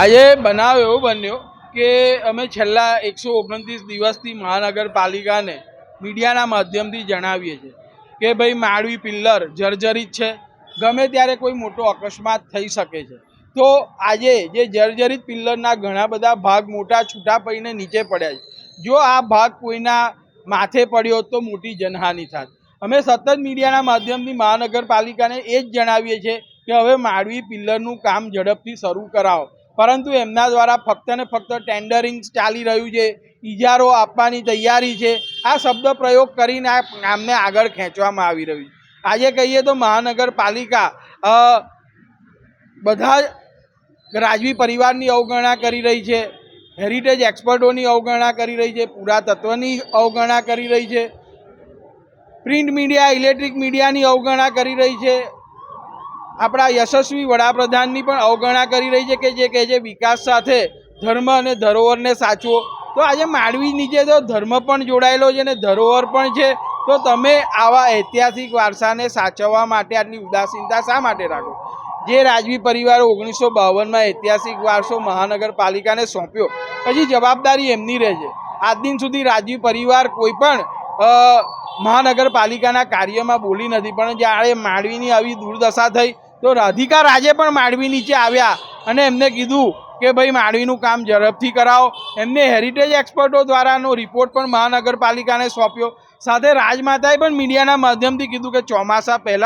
આજે બનાવ એવો બન્યો કે અમે છેલ્લા એકસો ઓગણત્રીસ દિવસથી મહાનગરપાલિકાને મીડિયાના માધ્યમથી જણાવીએ છીએ કે ભાઈ માળવી પિલ્લર જર્જરિત છે. ગમે ત્યારે કોઈ મોટો અકસ્માત થઈ શકે છે. તો આજે જે જર્જરિત પિલ્લરના ઘણા બધા ભાગ મોટા છૂટા પડીને નીચે પડ્યા છે. જો આ ભાગ કોઈના માથે પડ્યો તો મોટી જનહાનિ થાત. અમે સતત મીડિયાના માધ્યમથી મહાનગરપાલિકાને એ જ જણાવીએ છીએ કે હવે માળવી પિલ્લરનું કામ ઝડપથી શરૂ કરાવો. પરંતુ એમના દ્વારા ફક્ત ને ફક્ત ટેન્ડરિંગ ચાલી રહ્યું છે ઇજારો આપવાની તૈયારી છે, આ શબ્દ પ્રયોગ કરીને આ કામને આગળ ખેંચવામાં આવી રહ્યું છે. આજે કહીએ તો મહાનગરપાલિકા બધા રાજવી પરિવારની અવગણના કરી રહી છે, હેરિટેજ એક્સપર્ટોની અવગણના કરી રહી છે, પુરાતત્વની અવગણના કરી રહી છે, પ્રિન્ટ મીડિયા, ઇલેક્ટ્રિક મીડિયાની અવગણના કરી રહી છે આપણા યશસ્વી વડાપ્રધાનની પણ અવગણના કરી રહી છે કે જે કહે છે વિકાસ સાથે ધર્મ અને ધરોહરને સાચવો. તો આજે માંડવી નીચે તો ધર્મ પણ જોડાયેલો છે અને ધરોહર પણ છે. તો તમે આવા ઐતિહાસિક વારસાને સાચવવા માટે આટલી ઉદાસીનતા શા માટે રાખો? જે રાજવી પરિવારે ઓગણીસો બાવનમાં ઐતિહાસિક વારસો મહાનગરપાલિકાને સોંપ્યો પછી જવાબદારી એમની રહે છે. આજ દિન સુધી રાજવી પરિવાર કોઈ પણ મહાનગરપાલિકાના કાર્યમાં બોલી નથી, પણ જ્યારે માંડવીની આવી દુર્દશા થઈ તો રાધિકા રાજે પણ માંડવી નીચે આવ્યા અને એમને કીધું કે ભાઈ, માંડવીનું કામ ઝડપથી કરાવો. એમને હેરિટેજ એક્સપર્ટો દ્વારાનો રિપોર્ટ પણ મહાનગરપાલિકાને સોંપ્યો. સાથે રાજમાતાએ પણ મીડિયાના માધ્યમથી કીધું કે ચોમાસા પહેલાં